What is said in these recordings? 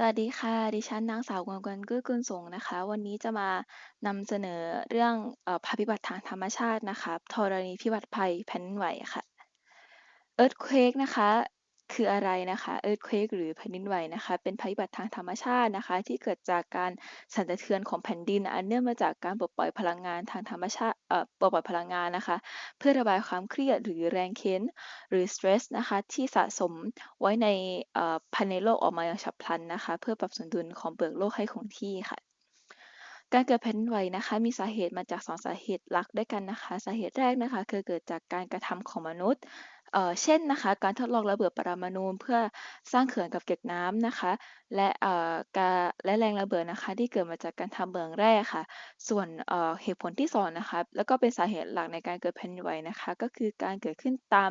สวัสดีค่ะ ดิฉันนางสาวกวางกวนกื้อกุลสงนะคะ วันนี้จะมานำเสนอเรื่องเอ่อภัยพิบัติทางธรรมชาตินะคะธรณีพิบัติภัยแผ่นดินไหวค่ะ Earthquake นะคะ คืออะไรนะคะ Earthquake หรือแผ่นดินไหวนะคะ เป็นภัยพิบัติทางธรรมชาตินะคะ ที่เกิดจากการสั่นสะเทือนของแผ่นดิน อันเนื่องมาจากการปลดปล่อยพลังงานทางธรรมชาติเอ่อปลดปล่อยพลังงานนะคะ เพื่อระบายความเครียดหรือแรงเค้นหรือ stress นะคะ ที่สะสมไว้ในเอ่อภายในโลกออกมาอย่างฉับพลันนะคะ เพื่อปรับสมดุลของเปลือกโลกให้คงที่ค่ะการเกิดแผ่นดินไหวนะคะ มีสาเหตุมาจาก 2 สาเหตุหลักด้วยกันนะคะ สาเหตุแรกนะคะคือเกิดจากการกระทำของมนุษย์ เอ่อเช่นนะคะ การทดลองระเบิดปรมาณูเพื่อสร้างเขื่อนกักเก็บน้ำนะคะ และเอ่อการและแรงระเบิดนะคะ ที่เกิดมาจากการทำเหมืองแร่ค่ะ ส่วนเอ่อเหตุผลที่2นะคะ แล้วก็เป็นสาเหตุหลักในการเกิดแผ่นดินไหวนะคะ ก็คือการเกิดขึ้นตาม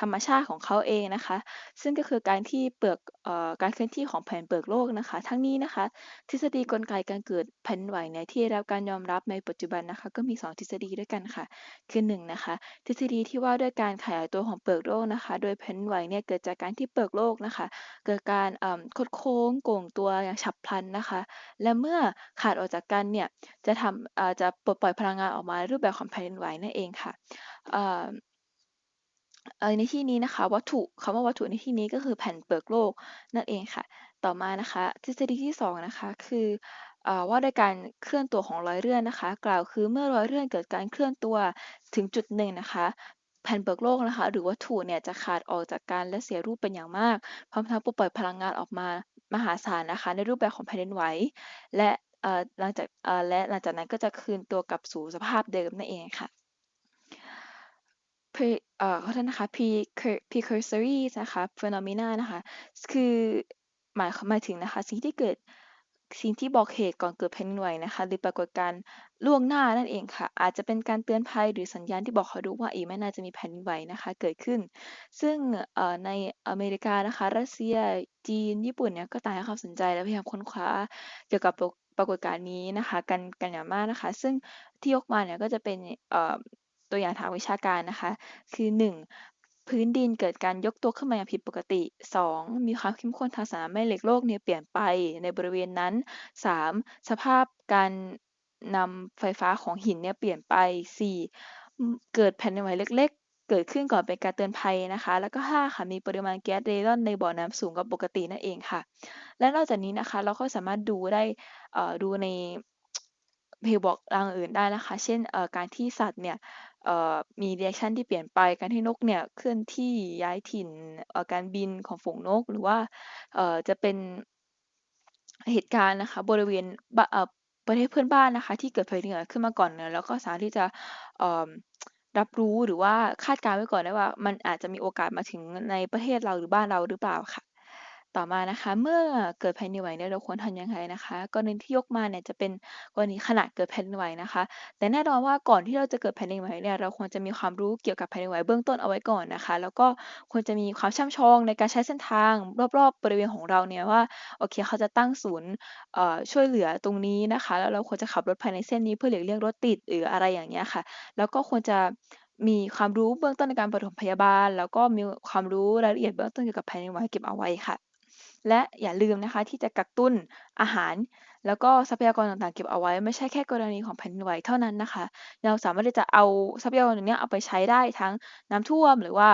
ธรรมชาติของเขาเองนะคะ ซึ่งก็คือการที่เปลือกเอ่อการเคลื่อนที่ของแผ่นเปลือกโลกนะคะ ทั้งนี้นะคะ ทฤษฎีกลไกการเกิดแผ่นดินไหวเนี่ยที่ได้รับการยอมรับในปัจจุบันนะคะ ก็มี 2 ทฤษฎีด้วยกันค่ะ คือ1นะคะ ทฤษฎีที่ว่าด้วยการขยายตัวของเปลือกโลกนะคะ โดยแผ่นไหวเนี่ยเกิดจากการที่เปลือกโลกนะคะ เกิดการคดโค้งโก่งตัวอย่างฉับพลันนะคะ และเมื่อขาดออกจากกันเนี่ยจะทำจะปลดปล่อยพลังงานออกมาในรูปแบบของแผ่นไหวนั่นเองค่ะในที่นี้นะคะวัตถุคำว่าวัตถุในที่นี้ก็คือแผ่นเปลือกโลกนั่นเองค่ะ ต่อมานะคะทฤษฎีที่2นะคะคืออว่าด้วยการเคลื่อนตัวของรอยเลื่อนนะคะ กล่าวคือเมื่อรอยเลื่อนเกิดการเคลื่อนตัวถึงจุดหนึ่งนะคะ แผ่นเปลือกโลกนะคะ หรือวัตถุเนี่ยจะขาดออกจากกันและเสียรูปเป็นอย่างมาก พร้อมทั้งปล่อยพลังงานออกมามหาศาลนะคะ ในรูปแบบของแผ่นดินไหว และหลังจากและหลังจากนั้นก็จะคืนตัวกลับสู่สภาพเดิมนั่นเองค่ะ pre เอ่อขอโทษนะคะ pre precursory นะคะ phenomena นะคะ คือหมายหมายถึงนะคะ สิ่งที่เกิด สิ่งที่บอกเหตุก่อนเกิดแผ่นดินไหวนะคะ หรือปรากฏการณ์ล่วงหน้านั่นเองค่ะ อาจจะเป็นการเตือนภัยหรือสัญญาณที่บอกเขารู้ว่าอีกไม่น่าจะมีแผ่นดินไหวนะคะเกิดขึ้น ซึ่งในอเมริกานะคะ รัสเซียจีน ญี่ปุ่นเนี่ยก็ต่างให้ความสนใจและพยายามค้นคว้าเกี่ยวกับปรากฏการณ์นี้นะคะกันกันอย่างมากนะคะ ซึ่งที่ยกมาเนี่ยก็จะเป็นตัวอย่างทางวิชาการนะคะ คือ 1 พื้นดินเกิดการยกตัวขึ้นมาอย่างผิดปกติ 2 มีความเข้มข้นทางสนามแม่เหล็กโลกเนี่ยเปลี่ยนไปในบริเวณนั้น 3 สภาพการนำไฟฟ้าของหินเนี่ยเปลี่ยนไป 4 เกิดแผ่นดินไหวเล็ก ๆ เกิดขึ้นก่อนเป็นการเตือนภัยนะคะ แล้วก็ 5 ค่ะ มีปริมาณแก๊สเรดอนในบ่อน้ำสูงกว่าปกตินั่นเองค่ะ และนอกจากนี้นะคะเราก็สามารถดูได้ดูใน Playbook รางอื่นได้นะคะ เช่นการที่สัตว์เนี่ย เอ่อมี reaction ที่เปลี่ยนไปการที่นกเนี่ยเคลื่อนที่ย้ายถิ่นการบินของฝูงนก หรือว่าจะเป็นเหตุการณ์นะคะบริเวณประเทศเพื่อนบ้านนะคะ ที่เกิดแผ่นดินไหวขึ้นมาก่อนเนี่ยแล้วก็สามารถที่จะรับรู้หรือว่าคาดการณ์ไว้ก่อนได้ว่า มันอาจจะมีโอกาสมาถึงในประเทศเราหรือบ้านเราหรือเปล่าค่ะ ต่อมานะคะ เมื่อเกิดแผ่นดินไหวเนี่ยเราควรทำยังไงนะคะกรณีที่ยกมาเนี่ยจะเป็นกรณีขณะเกิดแผ่นดินไหวนะคะ แต่แน่นอนว่าก่อนที่เราจะเกิดแผ่นดินไหวเนี่ยเราควรจะมีความรู้เกี่ยวกับแผ่นดินไหวเบื้องต้นเอาไว้ก่อนนะคะ แล้วก็ควรจะมีความช่ำชองในการใช้เส้นทาง รอบๆ บริเวณของเราเนี่ยว่าโอเคเขาจะตั้งศูนย์ช่วยเหลือตรงนี้นะคะ แล้วเราควรจะขับรถภายในเส้นนี้เพื่อหลีกเลี่ยงรถติดหรืออะไรอย่างเงี้ยค่ะ แล้วก็ควรจะมีความรู้เบื้องต้นในการปฐมพยาบาล แล้วก็มีความรู้รายละเอียดเบื้องต้นเกี่ยวกับแผ่นดินไหวเก็บเอาไว้ค่ะ และอย่าลืมนะคะที่จะกักตุ้นอาหาร แล้วก็ทรัพยากรต่างๆเก็บเอาไว้ ไม่ใช่แค่กรณีของแผ่นดินไหวเท่านั้นนะคะ เราสามารถที่จะเอาทรัพยากรตรงนี้เอาไปใช้ได้ทั้งน้ำท่วมหรือว่า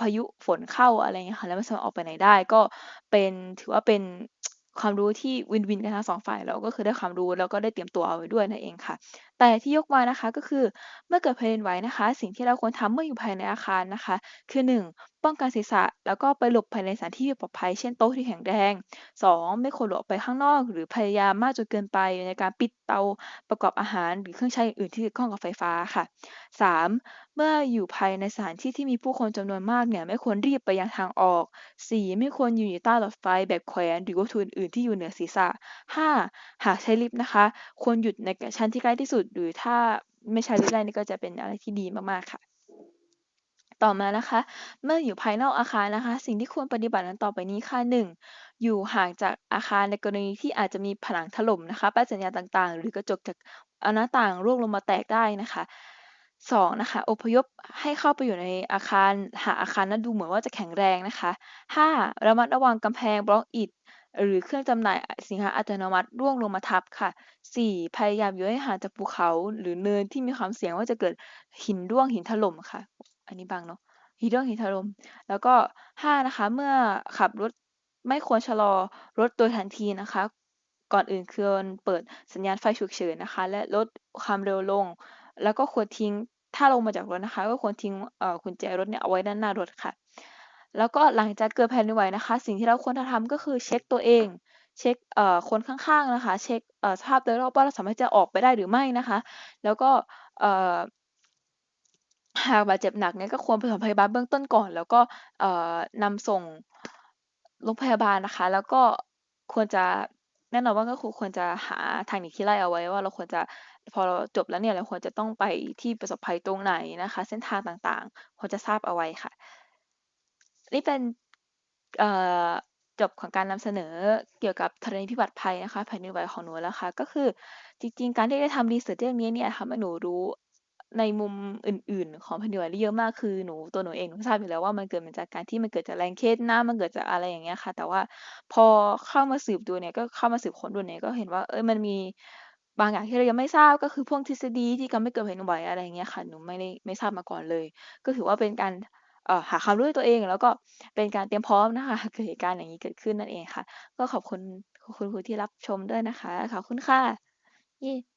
พายุฝนเข้าอะไรเงี้ยค่ะแล้วไม่สามารถออกไปไหนได้ก็เป็นถือว่าเป็นความรู้ที่วินๆกันทั้ง2ฝ่ายเราก็คือได้ความรู้แล้วก็ได้เตรียมตัวเอาไว้ด้วยนั่นเองค่ะ แต่ที่ยกมานะคะก็คือเมื่อเกิดแผ่นดินไหวนะคะ สิ่งที่เราควรทำเมื่ออยู่ภายในอาคารนะคะ คือ 1 ป้องกันศีรษะ แล้วก็ไปหลบภายในสถานที่ปลอดภัยเช่นโต๊ะที่แข็งแรง 2 ไม่ควรหลบออกไปข้างนอก หรือพยายามมากจนเกินไปในการปิดเตาประกอบอาหาร หรือเครื่องใช้อื่นที่เกี่ยวข้องกับไฟฟ้าค่ะ 3 เมื่ออยู่ภายในสถานที่ที่มีผู้คนจำนวนมากเนี่ยไม่ควรรีบไปยังทางออก 4 ไม่ควรอยู่ใต้หลอดไฟแบบแขวนหรือวัตถุอื่นๆที่อยู่เหนือศีรษะ 5 หากใช้ลิฟต์นะคะ ควรหยุดในชั้นที่ใกล้ที่สุดหรือถ้าไม่ใช้ลิได้นี่ก็จะเป็นอะไรที่ดีมากๆค่ะ ต่อมานะคะ เมื่ออยู่ภายนอกอาคารนะคะ สิ่งที่ควรปฏิบัติดังต่อไปนี้ค่ะ 1 อยู่ห่างจากอาคารในกรณีที่อาจจะมีผนังถล่มนะคะป้ายสัญญาณต่างๆ หรือกระจกจากอาหน้าต่างร่วงลงมาแตกได้นะคะ2นะคะอพยพให้เข้าไปอยู่ในอาคารหาอาคารนั้นดูเหมือนว่าจะแข็งแรงนะคะ5ระมัดระวังกำแพงบล็อกอิฐ หรือเครื่องจำหน่ายสินค้าอัตโนมัติร่วงลงมาทับค่ะ 4. พยายามอยู่ให้ห่างจากภูเขา หรือเนินที่มีความเสี่ยงว่าจะเกิดหินร่วงหินถล่มค่ะ อันนี้บางเนาะหินร่วงหินถล่มแล้วก็ 5. นะคะ เมื่อขับรถไม่ควรชะลอรถโดยทันทีนะคะ ก่อนอื่นควรเปิดสัญญาณไฟฉุกเฉินนะคะ และลดความเร็วลง แล้วก็ควรทิ้งถ้าลงมาจากรถนะคะ ก็ควรทิ้งกุญแจรถเนี่ยเอาไว้ด้านหน้ารถค่ะ แล้วก็หลังจากเกิดแผ่นดินไหวนะคะ สิ่งที่เราควรจะทำก็คือเช็คตัวเอง เช็คเอ่อคนข้างๆนะคะ เช็คเอ่อสภาพโดยรอบว่าเราสามารถจะออกไปได้หรือไม่นะคะ แล้วก็เอ่อหากบาดเจ็บหนักเนี่ยก็ควรไปฐมพยาบาลเบื้องต้นก่อน แล้วก็เอ่อนำส่งโรงพยาบาลนะคะ แล้วก็ควรจะแน่นอนว่าก็ควรจะหาทางหนีที่ไล่เอาไว้ว่าเราควรจะพอเราจบแล้วเนี่ยเราควรจะต้องไปที่ประสบภัยตรงไหนนะคะ เส้นทางต่างๆควรจะทราบเอาไว้ค่ะ นี่เป็นจบของการนำเสนอเกี่ยวกับธรณีพิบัติภัยนะคะแผ่นดินไหวของหนูแล้วค่ะก็คือจริงๆ การที่ได้ทำรีเสิร์ชเรื่องนี้เนี่ยทำให้หนูรู้ในมุมอื่น ๆ ของแผ่นดินไหวได้เยอะมากคือหนูตัวหนูเองหนูทราบอยู่แล้วว่ามันเกิดมาจากการที่มันเกิดจากแรงเคสน้ำมันเกิดจากอะไรอย่างเงี้ยค่ะ แต่ว่าพอเข้ามาสืบดูเนี่ยก็เข้ามาสืบค้นดูเนี่ยก็เห็นว่าเอ้ยมันมีบางอย่างที่เรายังไม่ทราบก็คือพวกทฤษฎีที่ทำให้เกิดแผ่นดินไหวอะไรอย่างเงี้ยค่ะหนูไม่ได้ไม่ทราบมาก่อนเลย ก็ถือว่าเป็นการ หาความรู้ด้วยตัวเอง แล้วก็เป็นการเตรียมพร้อมนะคะเกิดเหตุการณ์อย่างนี้เกิดขึ้นนั่นเองค่ะ ก็ขอบคุณคุณครูที่รับชมด้วยนะคะขอบคุณค่ะยี่